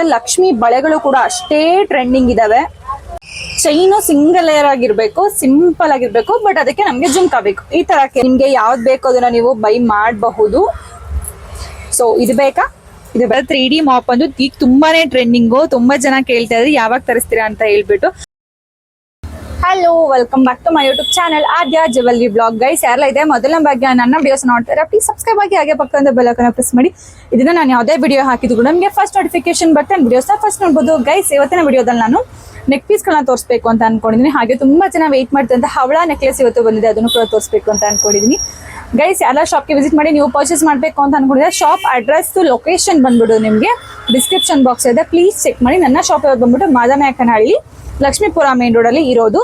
ಲಕ್ಷ್ಮಿ ಬಳೆಗಳು ಕೂಡ ಅಷ್ಟೇ ಟ್ರೆಂಡಿಂಗ್ ಇದಾವೆ. ಚೈನು ಸಿಂಗಲ್ ಲೇಯರ್ ಆಗಿರ್ಬೇಕು ಸಿಂಪಲ್ ಆಗಿರ್ಬೇಕು ಬಟ್ ಅದಕ್ಕೆ ನಮ್ಗೆ ಜುಮ್ಕಾ ಬೇಕು. ಈ ತರ ನಿಮ್ಗೆ ಯಾವ್ದು ಬೇಕು ಅದನ್ನ ನೀವು ಬೈ ಮಾಡಬಹುದು. ಸೊ ಇದು ಬೇಕಾ? ಇದು ತ್ರೀ ಡಿ ಮಾಪ್ ಅಂದ್ರೆ ತುಂಬಾನೇ ಟ್ರೆಂಡಿಂಗು ತುಂಬಾ ಜನ ಕೇಳ್ತಾ ಇದ್ರೆ, ಯಾವಾಗ ತರಿಸ್ತೀರಾ ಅಂತ ಹೇಳ್ಬಿಟ್ಟು. Hello welcome back to my YouTube channel Aadya jewellery blog guys ಯಾರೆಲ್ಲ ಇದೆ, ಮೊದಲನೇ ಬಗ್ಗೆ ನನ್ನ ವಿಡಿಯೋಸ್ ನೋಡ್ತಾರೆ ಪ್ಲೀಸ್ ಸಬ್ಸ್ಕ್ರೈಬ್ ಆಗಿ ಹಾಗೆ ಪಕ್ಕದ ಬೆಲ್ಲಕನ್ನ ಪ್ರೆಸ್ ಮಾಡಿ. ಇದನ್ನ ನಾನು ಯಾವುದೇ ವಿಡಿಯೋ ಹಾಕಿದ್ರು ಕೂಡ ನಮಗೆ ಫಸ್ಟ್ ನೋಟಿಫಿಕೇಶನ್ ಬರುತ್ತೆ ವಿಡಿಯೋಸ್ನ ಫಸ್ಟ್ ನೋಡ್ಬೋದು. ಗೈಸ್ ಇವತ್ತಿನ ವಿಡಿಯೋದಲ್ಲಿ ನಾನು ನೆಕ್ ಪೀಸ್ಗಳನ್ನ ತೋರಿಸ್ಬೇಕು ಅಂತ ಅನ್ಕೊಂಡಿದ್ದೀನಿ. ಹಾಗೆ ತುಂಬಾ ಜನ ವೆಯ್ಟ್ ಮಾಡ್ತಿದ್ದಂತ ಹವಳ ನೆಕ್ಲೆಸ್ ಇವತ್ತು ಬಂದಿದೆ, ಅದನ್ನು ಕೂಡ ತೋರಿಸ್ಬೇಕು ಅಂತ ಅನ್ಕೊಂಡಿದ್ದೀನಿ. ಗೈಸ್ ಎಲ್ಲ ಶಾಪ್ಗೆ ವಿಸಿಟ್ ಮಾಡಿ ನೀವು ಪರ್ಚೇಸ್ ಮಾಡಬೇಕು ಅಂತ ಅನ್ಕೊಂಡಿದ್ರೆ ಶಾಪ್ ಅಡ್ರೆಸ್ ಲೊಕೇಶನ್ ಬಂದ್ಬಿಡು ನಿಮಗೆ. ಡಿಸ್ಕ್ರಿಪ್ಷನ್ ಬಾಕ್ಸ್ ಇದೆ. ಪ್ಲೀಸ್ ಚೆಕ್ ಮಾಡಿ. ನನ್ನ ಶಾಪ್ ಬಂದ್ಬಿಟ್ಟು, ಮಾದನಾಯಕನಹಳ್ಳಿ, ಲಕ್ಷ್ಮೀಪುರ ಮೇನ್ ರೋಡಲ್ಲಿ ಇರೋದು.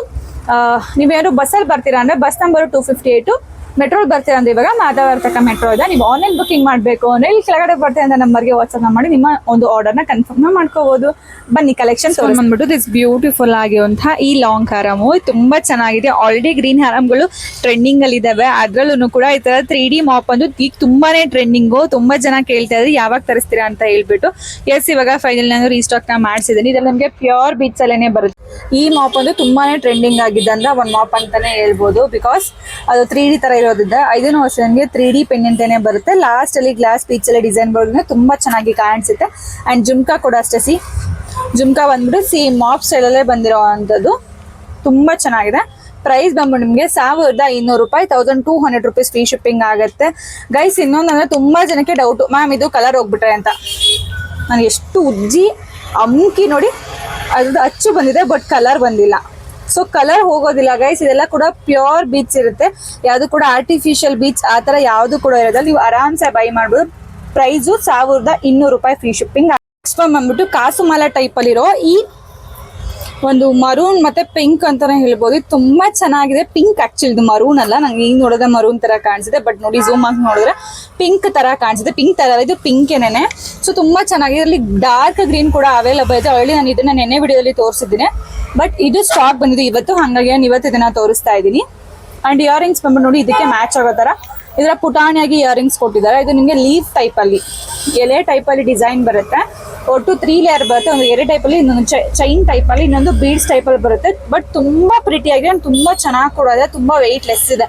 ಆ, ನೀವೇನಾದ್ರು ಬಸ್ಸಲ್ಲಿ ಬರ್ತೀರಾ ಅಂದ್ರೆ ಬಸ್ ನಂಬರ್ ಟೂ ಫಿಫ್ಟಿ ಏಟು ಮೆಟ್ರೋಲ್ ಬರ್ತೀರಾ ಅಂದ್ರೆ ಇವಾಗ ಮಾತಾಡ್ತಕ್ಕ ಮೆಟ್ರೋ ಇದೆ. ನೀವು ಆನ್ಲೈನ್ ಬುಕಿಂಗ್ ಮಾಡಬೇಕು ಅಂದ್ರೆ ಇಲ್ಲಿ ಕೆಳಗಡೆ ಬರ್ತೀರ ಅಂತ ನಂಬರ್ಗೆ ವಾಟ್ಸಪ್ ಮಾಡಿ ನಿಮ್ಮ ಒಂದು ಆರ್ಡರ್ನ ಕನ್ಫರ್ಮ್ ಮಾಡ್ಕೋಬಹುದು ಬನ್ನಿ ಕಲೆಕ್ಷನ್ ಬಂದ್ಬಿಟ್ಟು ದಿಸ್ ಬ್ಯೂಟಿಫುಲ್ ಆಗಿರುವಂತಹ ಈ ಲಾಂಗ್ ಹಾರಮು ತುಂಬಾ ಚೆನ್ನಾಗಿದೆ. ಆಲ್ರೆಡಿ ಗ್ರೀನ್ ಹಾರಂಗಳು ಟ್ರೆಂಡಿಂಗ್ ಅಲ್ಲಿ ಇದಾವೆ. ಅದ್ರಲ್ಲೂ ಕೂಡ ಈ ತರ ತ್ರೀ ಡಿ ಮಾಪ್ ಅಂದ್ರೆ ಈಗ ತುಂಬಾನೇ ಟ್ರೆಂಡಿಂಗು ತುಂಬಾ ಜನ ಕೇಳ್ತಾ ಇದ್ರೆ ಯಾವಾಗ ತರಿಸ್ತೀರಾ ಅಂತ ಹೇಳ್ಬಿಟ್ಟು. ಎಸ್ ಇವಾಗ ಫೈನಲ್ ನಾನು ರೀಸ್ಟಾಕ್ನ ಮಾಡಿಸಿದ್ದೀನಿ. ಇದ್ರಲ್ಲಿ ನಮಗೆ ಪ್ಯೂರ್ ಬೀಚ್ ಅಲ್ಲೇನೆ ಬರುತ್ತೆ. ಈ ಮಾಪ್ ಅಂದ್ರೆ ತುಂಬಾನೇ ಟ್ರೆಂಡಿಂಗ್ ಆಗಿದೆ ಅಂದ್ರೆ ಒಂದು ಮಾಪ್ ಅಂತಾನೆ ಹೇಳ್ಬೋದು. ಬಿಕಾಸ್ ಅದು ತ್ರೀ ಡಿ ತರ ಇರೋದ್ರಿಂದ ಐದನೇ ವರ್ಷ ನನಗೆ ತ್ರೀ ಡಿ ಪೆಂಡೆಂಟೇನೆ ಬರುತ್ತೆ. ಲಾಸ್ಟ್ ಅಲ್ಲಿ ಗ್ಲಾಸ್ ಪೀಚ್ ಅಲ್ಲಿ ಡಿಸೈನ್ ಬರೋದ್ರಿಂದ ತುಂಬಾ ಚೆನ್ನಾಗಿ ಕಾಣಿಸುತ್ತೆ. ಅಂಡ್ ಜುಮ್ಕಾ ಕೂಡ ಅಷ್ಟೇ ಸಿ ಜುಮ್ಕಾ ಬಂದ್ಬಿಟ್ಟು ಸಿ ಮಾಪ್ ಸ್ಟೈಲಲ್ಲೇ ಬಂದಿರೋ ಅಂಥದ್ದು. ತುಂಬಾ ಚೆನ್ನಾಗಿದೆ. ಪ್ರೈಸ್ ಬಂದ್ಬಿಟ್ಟು ನಿಮಗೆ ಸಾವಿರದ ಇನ್ನೂರು ರೂಪಾಯಿ thousand two hundred rupees free shipping ಆಗುತ್ತೆ. ಗೈಸ್ ಇನ್ನೊಂದು ಅಂದ್ರೆ ತುಂಬಾ ಜನಕ್ಕೆ ಡೌಟ್ ಮ್ಯಾಮ್ ಇದು ಕಲರ್ ಹೋಗ್ಬಿಟ್ರೆ ಅಂತ. ನಾನು ಎಷ್ಟು ಉಜ್ಜಿ, ಅಮ್ಕಿ ನೋಡಿ. ಅದು ಅಚ್ಚು ಬಂದಿದೆ ಬಟ್ ಕಲರ್ ಬಂದಿಲ್ಲ. ಸೊ ಕಲರ್ ಹೋಗೋದಿಲ್ಲ ಗೈಸ್ ಇದೆಲ್ಲ ಕೂಡ ಪ್ಯೂರ್ ಬೀಚ್ ಇರುತ್ತೆ. ಯಾವುದು ಕೂಡ ಆರ್ಟಿಫಿಷಿಯಲ್ ಬೀಚ್ ಆ ಥರ ಯಾವುದು ಕೂಡ ಇರೋದಿಲ್ಲ. ನೀವು ಆರಾಮ್ಸೆ ಬೈ ಮಾಡ್ಬೋದು. ಪ್ರೈಸು ಸಾವಿರದ ಇನ್ನೂರು ರೂಪಾಯಿ ಫ್ರೀ ಶಿಪ್ಪಿಂಗ್ ನೆಕ್ಸ್ಟ್ ಬಂದ್ಬಿಟ್ಟು, ಕಾಸುಮಾಲ ಟೈಪಲ್ಲಿರೋ ಈ ಒಂದು ಮರೂನ್ ಮತ್ತೆ ಪಿಂಕ್ ಅಂತಾನೆ ಹೇಳ್ಬೋದು. ತುಂಬಾ ಚೆನ್ನಾಗಿದೆ. ಪಿಂಕ್ ಆಕ್ಚುಲಿ ಇದು ಮರೂನ್ ಅಲ್ಲ. ನಂಗೆ ಈಗ ನೋಡಿದ್ರೆ ಮರೂನ್ ತರ ಕಾಣಿಸಿದೆ. ಬಟ್ ನೋಡಿ ಝೂಮ್ ಆಗಿ ನೋಡಿದ್ರೆ ಪಿಂಕ್ ತರ ಕಾಣಿಸಿದೆ. ಪಿಂಕ್ ತರ ಇದು ಪಿಂಕ್ ಏನೇನೆ. ಸೊ ತುಂಬಾ ಚೆನ್ನಾಗಿದೆ. ಇಲ್ಲಿ ಡಾರ್ಕ್ ಗ್ರೀನ್ ಕೂಡ ಅವೈಲಬಲ್ ಇದೆ. ಆಲ್ರೆಡಿ ನಾನು ಇದನ್ನ ನೆನ್ನೆ ವಿಡಿಯೋದಲ್ಲಿ ತೋರಿಸಿದ್ದೀನಿ. ಬಟ್ ಇದು ಸ್ಟಾಕ್ ಬಂದಿದೆ ಇವತ್ತು. ಹಾಗಾಗಿ ನಾನು ಇವತ್ತು ಇದನ್ನ ತೋರಿಸ್ತಾ ಇದ್ದೀನಿ. ಅಂಡ್ ಇಯರಿಂಗ್ಸ್ ಬಂದ್ಬಿಟ್ಟು ನೋಡಿ ಇದಕ್ಕೆ ಮ್ಯಾಚ್ ಆಗೋ ತರ. ಇದರ ಪುಟಾಣಿಯಾಗಿ ಇಯರಿಂಗ್ಸ್ ಕೊಟ್ಟಿದ್ದಾರೆ. ಇದು ನಿಮಗೆ ಲೀಫ್ ಟೈಪ್ ಅಲ್ಲಿ. ಎಲೆ ಟೈಪ್ ಅಲ್ಲಿ ಡಿಸೈನ್ ಬರುತ್ತೆ. ಒಟ್ಟು ತ್ರೀ ಲೇಯರ್ ಬರುತ್ತೆ. ಒಂದು ಎರಡು ಟೈಪಲ್ಲಿ ಇನ್ನೊಂದು ಚೈನ್ ಟೈಪಲ್ಲಿ ಇನ್ನೊಂದು ಬೀಡ್ಸ್ ಟೈಪಲ್ಲಿ ಬರುತ್ತೆ. ಬಟ್ ತುಂಬಾ ಪ್ರಿಟಿ ಆಗಿದೆ ತುಂಬ ಚೆನ್ನಾಗಿ ಕೊಡೋದೆ. ತುಂಬ ತುಂಬಾ ವೆಯ್ಟ್ ಲೆಸ್ ಇದೆ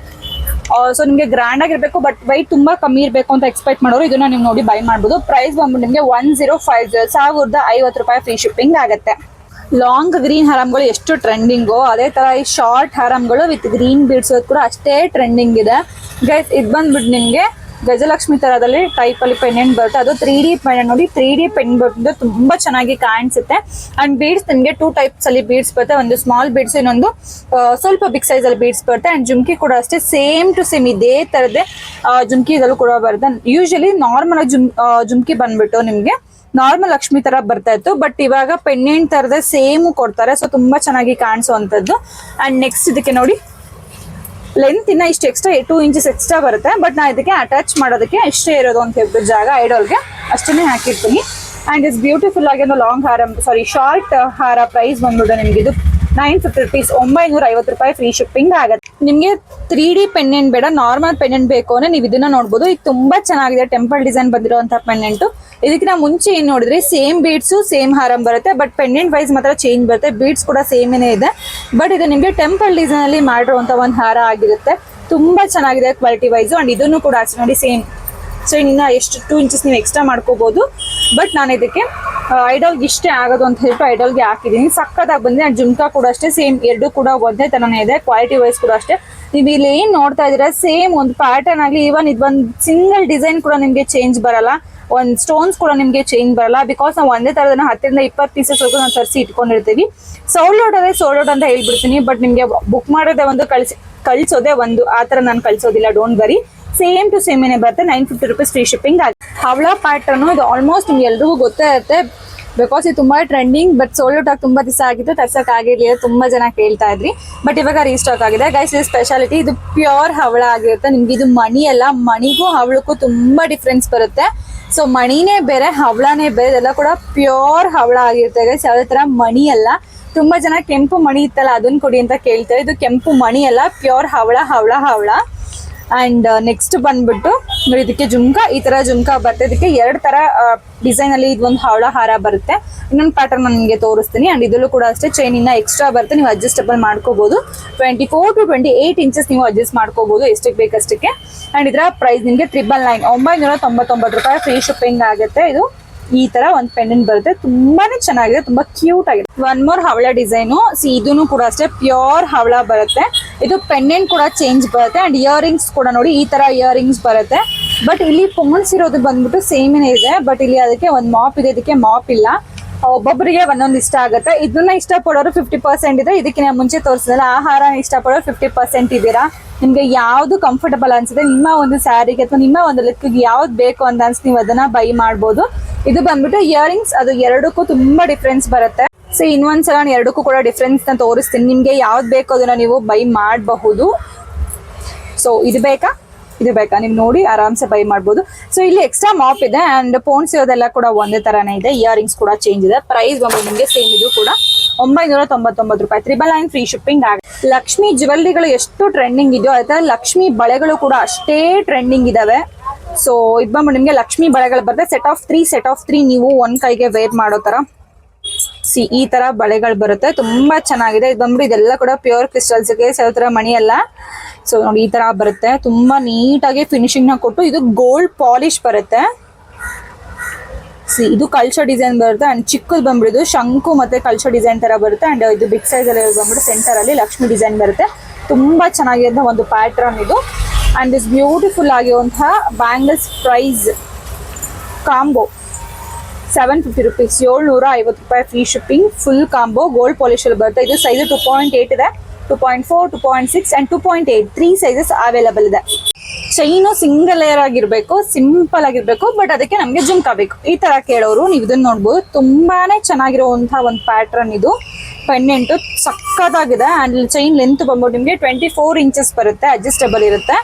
ಸೊ ನಿಮಗೆ ಗ್ರ್ಯಾಂಡ್ ಆಗಿರ್ಬೇಕು ಬಟ್ ವೈಟ್ ತುಂಬಾ ಕಮ್ಮಿ ಇರಬೇಕು ಅಂತ ಎಕ್ಸ್ಪೆಕ್ಟ್ ಮಾಡೋರು, ಇದನ್ನ ನೀವು ನೋಡಿ ಬೈ ಮಾಡ್ಬೋದು. ಪ್ರೈಸ್ ಬಂದ್ಬಿಟ್ಟು ನಿಮಗೆ ಒನ್ ಜೀರೋ ಫೈವ್ ಜೀರೋ ಸಾವಿರದ ಐವತ್ತು ರೂಪಾಯಿ ಫ್ರೀ ಶಿಪ್ಪಿಂಗ್ ಆಗುತ್ತೆ. ಲಾಂಗ್ ಗ್ರೀನ್ ಹಾರಮ್ಗಳು ಎಷ್ಟು ಟ್ರೆಂಡಿಂಗು ಅದೇ ತರ ಈ ಶಾರ್ಟ್ ಹಾರಮ್ಗಳು ವಿತ್ ಗ್ರೀನ್ ಬೀಡ್ಸ್ ಕೂಡ ಅಷ್ಟೇ ಟ್ರೆಂಡಿಂಗ್ ಇದೆ. ಗೈಸ್ ಇದು ಬಂದ್ಬಿಟ್ಟು ನಿಮಗೆ ಗಜಲಕ್ಷ್ಮಿ ತರದಲ್ಲಿ ಟೈಪ್ ಅಲ್ಲಿ ಪೆಂಡೆಂಟ್ ಬರುತ್ತೆ. ಅದು ತ್ರೀ ಡಿ ಪೆಂಡೆಂಟ್ ನೋಡಿ ತ್ರೀ ಡಿ ಪೆನ್ ಬರುತ್ತೆ ತುಂಬಾ ಚೆನ್ನಾಗಿ ಕಾಣಿಸುತ್ತೆ. ಅಂಡ್ ಬೀಡ್ಸ್ ನಿಮಗೆ ಟೂ ಟೈಪ್ಸ್ ಅಲ್ಲಿ ಬೀಡ್ಸ್ ಬರುತ್ತೆ. ಒಂದು ಸ್ಮಾಲ್ ಬೀಡ್ಸ್ ಇನ್ನೊಂದು ಸ್ವಲ್ಪ ಬಿಗ್ ಸೈಜ್ ಅಲ್ಲಿ ಬೀಡ್ಸ್ ಬರುತ್ತೆ. ಅಂಡ್ ಜುಮ್ಕಿ ಕೂಡ ಅಷ್ಟೇ ಸೇಮ್ ಟು ಸೇಮ್ ಇದೇ ತರದೇ ಜುಮ್ಕಿ ಇದಲ್ಲೂ ಕೂಡ ಬರುತ್ತೆ. ಯೂಶಲಿ ನಾರ್ಮಲ್ ಜುಮ್ ಜುಮ್ಕಿ ಬಂದ್ಬಿಟ್ಟು ನಿಮ್ಗೆ ನಾರ್ಮಲ್ ಲಕ್ಷ್ಮಿ ತರ ಬರ್ತಾ ಇತ್ತು. ಬಟ್ ಇವಾಗ ಪೆಂಡೆಂಟ್ ತರದ ಸೇಮ್ ಕೊಡ್ತಾರೆ. ಸೊ ತುಂಬಾ ಚೆನ್ನಾಗಿ ಕಾಣಿಸುವಂತದ್ದು ಅಂಡ್ ನೆಕ್ಸ್ಟ್ ಇದಕ್ಕೆ ನೋಡಿ ಲೆಂತ್ ಇನ್ನ ಇಷ್ಟು ಎಕ್ಸ್ಟ್ರಾ ಟೂ ಇಂಚಸ್ ಎಕ್ಸ್ಟ್ರಾ ಬರುತ್ತೆ. ಬಟ್ ನಾ ಇದಕ್ಕೆ ಅಟ್ಯಾಚ್ ಮಾಡೋದಕ್ಕೆ ಇಷ್ಟೇ ಇರೋದು ಅಂತ ಹೇಳ್ಬಿಟ್ಟು ಜಾಗ ಐಡೋಲ್ಗೆ ಅಷ್ಟನ್ನೇ ಹಾಕಿರ್ತೀನಿ. ಅಂಡ್ ಇಸ್ ಬ್ಯೂಟಿಫುಲ್ ಆಗಿ ಒಂದು ಲಾಂಗ್ ಹಾರ ಸಾರಿ ಶಾರ್ಟ್ ಹಾರ ಪ್ರೈಸ್ ಬಂದ್ಬಿಟ್ಟು ನಿಮ್ಗೆ. ಇದು ನೈನ್ ಫಿಫ್ಟಿ ರುಪೀಸ್ ಒಂಬೈನೂರ ಐವತ್ತು ರೂಪಾಯಿ ಫ್ರೀ ಶಿಪ್ಪಿಂಗ್ ಆಗುತ್ತೆ. ನಿಮಗೆ ತ್ರೀ ಡಿ ಪೆಂಡೆಂಟ್ ಬೇಡ ನಾರ್ಮಲ್ ಪೆಂಡೆಂಟ್ ಬೇಕು ಅಂದ್ರೆ ನೀವು ಇದನ್ನ ನೋಡ್ಬೋದು. ಇದು ತುಂಬಾ ಚೆನ್ನಾಗಿದೆ ಟೆಂಪಲ್ ಡಿಸೈನ್ ಬಂದಿರುವಂತ ಪೆಂಡೆಂಟು ಇದಕ್ಕಿಂತ ಮುಂಚೆ ಏನ್ ನೋಡಿದ್ರೆ ಸೇಮ್ ಬೀಡ್ಸ್ ಸೇಮ್ ಹಾರಂ ಬರುತ್ತೆ ಬಟ್ ಪೆಂಡೆಂಟ್ ವೈಸ್ ಮಾತ್ರ ಚೇಂಜ್ ಬರುತ್ತೆ. ಬೀಡ್ಸ್ ಕೂಡ ಸೇಮ್ ಏನೇ ಇದೆ. ಬಟ್ ಇದು ನಿಮಗೆ ಟೆಂಪಲ್ ಡಿಸೈನ್ ಅಲ್ಲಿ ಮಾಡಿರುವಂತಹ ಒಂದು ಹಾರ ಆಗಿರುತ್ತೆ. ತುಂಬಾ ಚೆನ್ನಾಗಿದೆ ಕ್ವಾಲಿಟಿ ವೈಸ್ ಅಂಡ್ ಇದನ್ನು ಕೂಡ ಅಷ್ಟೇ ನೋಡಿ ಸೇಮ್ ಸೊ ಇನ್ನ ಎಷ್ಟು ಟೂ ಇಂಚಸ್ ನೀವು ಎಕ್ಸ್ಟ್ರಾ ಮಾಡ್ಕೋಬಹುದು ಬಟ್ ನಾನು ಇದಕ್ಕೆ ಐಡಲ್ಗೆ ಇಷ್ಟೇ ಆಗೋದು ಅಂತ ಹೇಳ್ಬಿಟ್ಟು ಐಡಲ್ಗೆ ಹಾಕಿದ್ದೀನಿ. ಸಕ್ಕತ್ತಾಗಿ ಬಂದಿದೆ. ನಾನು ಜುಮ್ಕಾ ಕೂಡ ಅಷ್ಟೇ, ಸೇಮ್ ಎರಡು ಕೂಡ ಒಂದೇ ಥರನೇ ಇದೆ. ಕ್ವಾಲಿಟಿ ವೈಸ್ ಕೂಡ ಅಷ್ಟೇ. ನೀವು ಇಲ್ಲಿ ಏನ್ ನೋಡ್ತಾ ಇದ್ದೀರಾ, ಸೇಮ್ ಒಂದು ಪ್ಯಾಟರ್ನ್ ಆಗಲಿ ಈವನ್ ಇದು ಒಂದು ಸಿಂಗಲ್ ಡಿಸೈನ್ ಕೂಡ ನಿಮಗೆ ಚೇಂಜ್ ಬರಲ್ಲ. ಒಂದು ಸ್ಟೋನ್ಸ್ ಕೂಡ ನಿಮಗೆ ಚೇಂಜ್ ಬರಲ್ಲ. ಬಿಕಾಸ್ ನಾವು ಒಂದೇ ತರದನ್ನ ಹತ್ತರಿಂದ ಇಪ್ಪತ್ತು ಪೀಸಸ್ ವರೆಗೂ ನಾವು ತರಿಸಿ ಇಟ್ಕೊಂಡಿರ್ತೀವಿ. ಸೋಲ್ಡ್ ಔಟ್ ಅದೇ ಸೋಲ್ಡ್ ಔಟ್ ಅಂತ ಹೇಳ್ಬಿಡ್ತೀನಿ. ಬಟ್ ನಿಮಗೆ ಬುಕ್ ಮಾಡೋದೇ ಒಂದು ಕಳಿಸಿ ಕಳಿಸೋದೇ ಒಂದು. ಆ ಥರ ನಾನು ಕಳಿಸೋದಿಲ್ಲ. ಡೋಂಟ್ ಬರಿ ಸೇಮ್ ಟು ಸೇಮ್ ಏನೇ ಬರುತ್ತೆ nine fifty rupees free shipping ಆಗುತ್ತೆ ಹವಳ ಪ್ಯಾಟ್ರನ್ನು ಇದು ಆಲ್ಮೋಸ್ಟ್ ನಿಮ್ಗೆ ಎಲ್ರಿಗೂ ಗೊತ್ತೇ ಇರುತ್ತೆ. ಬಿಕಾಸ್ ಇದು ತುಂಬಾ ಟ್ರೆಂಡಿಂಗ್ ಬಟ್ ಸೋಲ್ಡ್ ಔಟ್ ಆಗಿ ತುಂಬಾ ದಿವಸ ಆಗಿತ್ತು, ತರ್ಸಕ್ ಆಗಿರ್ಲಿಲ್ಲ, ತುಂಬಾ ಜನ ಕೇಳ್ತಾ ಇದ್ರಿ. ಬಟ್ ಇವಾಗ ರೀಸ್ಟಾಕ್ ಆಗಿದೆ. ಗೈಸ್ ಇದು ಸ್ಪೆಷಾಲಿಟಿ ಇದು ಪ್ಯೂರ್ ಹವಳ ಆಗಿರುತ್ತೆ. ನಿಮ್ಗೆ ಇದು ಮಣಿ ಅಲ್ಲ, ಮಣಿಗೂ ಹವಳಕ್ಕೂ ತುಂಬಾ ಡಿಫ್ರೆನ್ಸ್ ಬರುತ್ತೆ. ಸೊ ಮಣಿನೇ ಬೇರೆ, ಹವಳನೇ ಬೇರೆ, ಇದೆಲ್ಲ ಕೂಡ ಪ್ಯೂರ್ ಹವಳ ಆಗಿರುತ್ತೆ ಗೈಸ್ ಯಾವುದೇ ತರ ಮಣಿ ಅಲ್ಲ. ತುಂಬಾ ಜನ ಕೆಂಪು ಮಣಿ ಇತ್ತಲ್ಲ ಅದನ್ನ ಕೊಡಿ ಅಂತ ಕೇಳ್ತಾರೆ. ಇದು ಕೆಂಪು ಮಣಿ ಅಲ್ಲ ಪ್ಯೂರ್ ಹವಳ ಹವಳ ಹವಳ. ಅಂಡ್ ನೆಕ್ಸ್ಟ್ ಬಂದ್ಬಿಟ್ಟು, ನೋಡಿ ಇದಕ್ಕೆ ಜುಮ್ಕಾ, ಈ ತರ ಜುಮ್ಕಾ ಬರುತ್ತೆ. ಇದಕ್ಕೆ ಎರಡು ತರ ಡಿಸೈನ್ ಅಲ್ಲಿ ಇದೊಂದು ಹವಳ ಹಾರ ಬರುತ್ತೆ. ಇನ್ನೊಂದು ಪ್ಯಾಟರ್ನ್ ನಾನು ನಿಮಗೆ ತೋರಿಸ್ತೀನಿ. ಅಂಡ್ ಇದರಲ್ಲೂ ಕೂಡ ಅಷ್ಟೇ ಚೈನ್ ಇನ್ನ ಎಕ್ಸ್ಟ್ರಾ ಬರುತ್ತೆ. ನೀವು ಅಡ್ಜಸ್ಟಬಲ್ ಮಾಡ್ಕೋಬಹುದು twenty four to twenty eight inches ನೀವು ಅಡ್ಜಸ್ಟ್ ಮಾಡ್ಕೋಬಹುದು ಎಷ್ಟಕ್ಕೆ ಬೇಕಷ್ಟಕ್ಕೆ. ಅಂಡ್ ಇದರ ಪ್ರೈಸ್ ನಿಮಗೆ ತ್ರಿಬಲ್ ನೈನ್ ಒಂಬೈನೂರ ತೊಂಬತ್ತೊಂಬತ್ತು ರೂಪಾಯಿ ಫ್ರೀ ಶಿಪ್ಪಿಂಗ್ ಆಗುತ್ತೆ ಇದು. ಈ ತರ ಒಂದ್ ಪೆಂಡೆಂಟ್ ಬರುತ್ತೆ. ತುಂಬಾನೇ ಚೆನ್ನಾಗಿದೆ, ತುಂಬಾ ಕ್ಯೂಟ್ ಆಗಿದೆ. ಒನ್ ಮೋರ್ ಹವಳ ಡಿಸೈನು ಸಿ ಇದನ್ನು ಕೂಡ ಅಷ್ಟೇ ಪ್ಯೂರ್ ಹವಳ ಬರುತ್ತೆ. ಇದು ಪೆಂಡೆಂಟ್ ಕೂಡ ಚೇಂಜ್ ಬರುತ್ತೆ. ಅಂಡ್ ಇಯರಿಂಗ್ಸ್ ಕೂಡ ನೋಡಿ, ಈ ತರ ಇಯರಿಂಗ್ಸ್ ಬರುತ್ತೆ. ಬಟ್ ಇಲ್ಲಿ ಪೋನ್ಸ್ ಇರೋದು ಬಂದ್ಬಿಟ್ಟು ಸೇಮ್ ಇದೆ. ಬಟ್ ಇಲ್ಲಿ ಅದಕ್ಕೆ ಒಂದು ಮಾಪ್ ಇದೆ. ಇದಕ್ಕೆ ಮಾಪ್ ಇಲ್ಲ. ಒಬ್ಬೊಬ್ಬರಿಗೆ ಒಂದೊಂದು ಇಷ್ಟ ಆಗುತ್ತೆ. ಇದನ್ನ ಇಷ್ಟಪಡೋರು ಫಿಫ್ಟಿ ಪರ್ಸೆಂಟ್ ಇದೆ ಇದಕ್ಕಿಂತ ಮುಂಚೆ ತೋರಿಸಿದಲ್ಲ ಆಹಾರ ಇಷ್ಟಪಡೋರು ಫಿಫ್ಟಿ ಪರ್ಸೆಂಟ್ ಇದ್ದೀರಾ? ನಿಮ್ಗೆ ಯಾವ್ದು ಕಂಫರ್ಟಬಲ್ ಅನ್ಸುತ್ತೆ? ನಿಮ್ಮ ಒಂದು ಸ್ಯಾರಿಗೆ ಅಥವಾ ನಿಮ್ಮ ಒಂದು ಲುಕ್ಗೆ ಯಾವ್ದು ಬೇಕು ಅಂತ ಅನ್ಸ್ ನೀವು ಅದನ್ನ ಬೈ ಮಾಡ್ಬೋದು. ಇದು ಬಂದ್ಬಿಟ್ಟು ಇಯರಿಂಗ್ಸ್ ಅದು ಎರಡಕ್ಕೂ ತುಂಬಾ ಡಿಫ್ರೆನ್ಸ್ ಬರುತ್ತೆ. ಸೊ ಇನ್ನೊಂದ್ಸಲ ನಾನು ಎರಡಕ್ಕೂ ಕೂಡ ಡಿಫ್ರೆನ್ಸ್ನ ತೋರಿಸ್ತೀನಿ. ನಿಮ್ಗೆ ಯಾವ್ದು ಬೇಕೋ ಅದನ್ನ ನೀವು ಬೈ ಮಾಡಬಹುದು. ಸೊ ಇದು ಬೇಕಾ? ಇದು ಬೇಕಾ? ನೀವು ನೋಡಿ, ಆರಾಮ್ಸೆ ಬೈ ಮಾಡ್ಬೋದು. ಸೊ ಇಲ್ಲಿ ಎಕ್ಸ್ಟ್ರಾ ಮಾಪ್ ಇದೆ ಅಂಡ್ ಫೋನ್ಸ್ ಇರೋದೆಲ್ಲ ಕೂಡ ಒಂದೇ ತರಾನೇ ಇದೆ. ಇಯರಿಂಗ್ಸ್ ಕೂಡ ಚೇಂಜ್ ಇದೆ. ಪ್ರೈಸ್ ಬಂದು ನಿಮಗೆ ಸೇಮ್ ಇದು ಕೂಡ ಒಂಬೈನೂರ ತೊಂಬತ್ತೊಂಬತ್ತು ರೂಪಾಯಿ. ತ್ರಿಬಲ್ ನೈನ್ ಫ್ರೀ ಶಿಪ್ಪಿಂಗ್ ಆಗುತ್ತೆ ಲಕ್ಷ್ಮಿ ಜ್ಯುವೆಲ್ಲರಿಗಳು ಎಷ್ಟು ಟ್ರೆಂಡಿಂಗ್ ಇದೆಯೋ, ಅದೇ ಲಕ್ಷ್ಮಿ ಬಳೆಗಳು ಕೂಡ ಅಷ್ಟೇ ಟ್ರೆಂಡಿಂಗ್ ಇದಾವೆ. ಸೊ ಇದು ಬಂದ್ಬಿಟ್ಟು ನಿಮಗೆ ಲಕ್ಷ್ಮಿ ಬಳೆಗಳು ಬರುತ್ತೆ set of three set of three ನೀವು ಒಂದ್ ಕೈಗೆ ವೇರ್ ಮಾಡೋ ತರ. ಸಿ ಈ ತರ ಬಳೆಗಳು ಬರುತ್ತೆ. ತುಂಬಾ ಚೆನ್ನಾಗಿದೆ. ಇದು ಬಂದ್ಬಿಟ್ಟು ಇದೆಲ್ಲ ಕೂಡ ಪ್ಯೂರ್ ಕ್ರಿಸ್ಟಲ್ಸ್ಗೆ ತರ ಮಣಿ ಎಲ್ಲ ಸೊ ನೋಡಿ ಈ ತರ ಬರುತ್ತೆ. ತುಂಬಾ ನೀಟಾಗಿ ಫಿನಿಶಿಂಗ್ನ ಕೊಟ್ಟು ಇದು ಗೋಲ್ಡ್ ಪಾಲಿಶ್ ಬರುತ್ತೆ. ಸಿ ಇದು ಕಲ್ಚರ್ ಡಿಸೈನ್ ಬರುತ್ತೆ. ಅಂಡ್ ಚಿಕ್ಕದು ಬಂದ್ಬಿಟ್ಟು ಶಂಕು ಮತ್ತೆ ಕಲ್ಚರ್ ಡಿಸೈನ್ ತರ ಬರುತ್ತೆ. ಅಂಡ್ ಇದು ಬಿಗ್ ಸೈಜ್ ಅಲ್ಲಿ ಬಂದ್ಬಿಟ್ಟು ಸೆಂಟರ್ ಅಲ್ಲಿ ಲಕ್ಷ್ಮಿ ಡಿಸೈನ್ ಬರುತ್ತೆ. ತುಂಬಾ ಚೆನ್ನಾಗಿರೋ ಒಂದು ಪ್ಯಾಟ್ರನ್ ಇದು. ಅಂಡ್ ಇಸ್ ಬ್ಯೂಟಿಫುಲ್ ಆಗಿರುವಂತಹ bangles price combo seven fifty rupees ಏಳ್ನೂರ ಐವತ್ತು ರೂಪಾಯಿ free shipping full combo gold ಪಾಲಿಶಲ್ಲಿ ಬರುತ್ತೆ. ಇದು ಸೈಜ್ ಟು ಪಾಯಿಂಟ್ ಏಟ್ ಇದೆ. Two point four two point six and two point eight three sizes available ಇದೆ. Chain single layer ಆಗಿರಬೇಕು simple ಆಗಿರಬೇಕು but ಅದಕ್ಕೆ ನಮಗೆ ಜುಮ್ಕಾಬೇಕು ಈ ಥರ ಕೇಳೋರು, ನೀವು ಇದನ್ನು ನೋಡ್ಬೋದು. ತುಂಬಾ ಚೆನ್ನಾಗಿರುವಂಥ ಒಂದು ಪ್ಯಾಟ್ರನ್ ಇದು. ಪೆಂಡೆಂಟ್ ಸಕ್ಕತ್ತಾಗಿದೆ. ಅಂಡ್ ಚೈನ್ ಲೆಂತ್ ಬಂದ್ಬಿಟ್ಟು ನಿಮಗೆ ಟ್ವೆಂಟಿ ಫೋರ್ ಇಂಚಸ್ ಬರುತ್ತೆ ಅಡ್ಜಸ್ಟಬಲ್ ಇರುತ್ತೆ.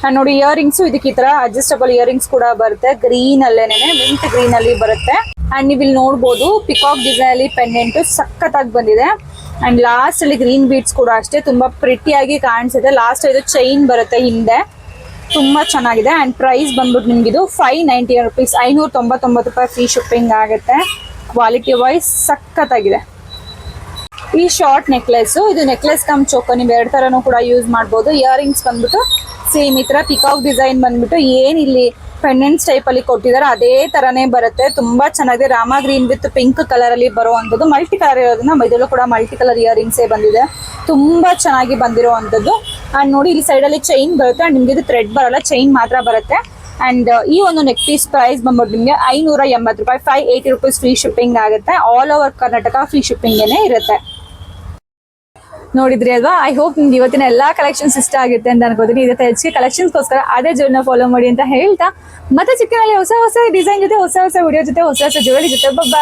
ಆ್ಯಂಡ್ ನೋಡಿ ಇಯರಿಂಗ್ಸ್ ಇದಕ್ಕೆ ಈ ತರ ಅಡ್ಜಸ್ಟಬಲ್ ಇಯರಿಂಗ್ಸ್ ಕೂಡ ಬರುತ್ತೆ. ಗ್ರೀನ್ ಅಲ್ಲೇನೆ ಮಿಂಟ್ ಗ್ರೀನ್ ಅಲ್ಲಿ ಬರುತ್ತೆ. ಅಂಡ್ ನೀವು ಇಲ್ಲಿ ನೋಡ್ಬೋದು ಪಿಕಾಕ್ ಡಿಸೈನ್ ಅಲ್ಲಿ ಪೆಂಡೆಂಟ್ ಸಖತ್ತಾಗಿ ಬಂದಿದೆ. ಅಂಡ್ ಲಾಸ್ಟ್ ಅಲ್ಲಿ ಗ್ರೀನ್ ಬೀಟ್ಸ್ ಕೂಡ ಅಷ್ಟೇ, ತುಂಬಾ ಪ್ರಿಟಿಯಾಗಿ ಕಾಣಿಸುತ್ತೆ ಲಾಸ್ಟ್ ಇದು ಚೈನ್ ಬರುತ್ತೆ ಹಿಂದೆ. ತುಂಬಾ ಚೆನ್ನಾಗಿದೆ. ಅಂಡ್ ಪ್ರೈಸ್ ಬಂದ್ಬಿಟ್ಟು ನಿಮ್ಗೆ ಇದು ಫೈವ್ ನೈಂಟಿ ರುಪೀಸ್ ಐನೂರ ತೊಂಬತ್ತೊಂಬತ್ತು ರೂಪಾಯಿ ಫ್ರೀ ಶಿಪ್ಪಿಂಗ್ ಆಗುತ್ತೆ. ಕ್ವಾಲಿಟಿ ವೈಸ್ ಸಖತ್ತಾಗಿದೆ ಈ ಶಾರ್ಟ್ ನೆಕ್ಲೆಸ್ ಇದು ನೆಕ್ಲೆಸ್ ಕಮ್ ಚೋಕ ನೀವು ಎರಡು ತರನು ಕೂಡ ಯೂಸ್ ಮಾಡಬಹುದು ಇಯರಿಂಗ್ಸ್ ಬಂದ್ಬಿಟ್ಟು ಸೇಮ್ ಈ ತರ ಪಿಕಾಕ್ ಡಿಸೈನ್ ಬಂದ್ಬಿಟ್ಟು ಏನ್ ಇಲ್ಲಿ ಪೆಂಡೆಂಟ್ಸ್ ಟೈಪ್ ಅಲ್ಲಿ ಕೊಟ್ಟಿದ್ದಾರೆ ಅದೇ ತರನೇ ಬರುತ್ತೆ. ತುಂಬಾ ಚೆನ್ನಾಗಿದೆ. Rama green with pink colour ಅಲ್ಲಿ ಬರುವಂತದ್ದು ಮಲ್ಟಿ ಕಲರ್ ಇರೋದನ್ನ ಮೈದಲ್ಲೂ ಕೂಡ ಮಲ್ಟಿ ಕಲರ್ ಇಯರಿಂಗ್ಸೇ ಬಂದಿದೆ. ತುಂಬಾ ಚೆನ್ನಾಗಿ ಬಂದಿರುವಂತದ್ದು ಅಂಡ್ ನೋಡಿ ಇಲ್ಲಿ ಸೈಡ್ ಅಲ್ಲಿ ಚೈನ್ ಬರುತ್ತೆ. ಅಂಡ್ ನಿಮ್ಗೆ ಇದು ಥ್ರೆಡ್ ಬರಲ್ಲ. ಚೈನ್ ಮಾತ್ರ ಬರುತ್ತೆ. ಅಂಡ್ ಈ ಒಂದು ನೆಕ್ ಪೀಸ್ ಪ್ರೈಸ್ ಬಂದ್ಬಿಟ್ಟು ನಿಮಗೆ ಐನೂರ ಎಂಬತ್ತು ರೂಪಾಯಿ five eighty rupees free shipping ಆಗುತ್ತೆ. All over Karnataka free shipping ಇರುತ್ತೆ. ನೋಡಿದ್ರಿ ಅಲ್ವಾ? ಐ ಹೋಪ್ ನಿಮ್ಗೆ ಇವತ್ತಿನ ಎಲ್ಲಾ ಕಲೆಕ್ಷನ್ಸ್ ಇಷ್ಟ ಆಗುತ್ತೆ ಅಂತ ಅನ್ಕೋತೀನಿ. ಇದಕ್ಕೆ ಹೆಚ್ಚಿಗೆ ಕಲೆಕ್ಷನ್ಸ್ಗೋಸ್ಕರ ಅದೇ ಜೋಡಿನ ಫಾಲೋ ಮಾಡಿ ಅಂತ ಹೇಳ್ತಾ. ಮತ್ತೆ ಚಿಕ್ಕನಲ್ಲಿ ಹೊಸ ಹೊಸ ಡಿಸೈನ್ ಜೊತೆ, ಹೊಸ ಹೊಸ ವಿಡಿಯೋ ಜೊತೆ, ಹೊಸ ಹೊಸ ಜೋಡಿ ಜೊತೆ. ಬಾಯ್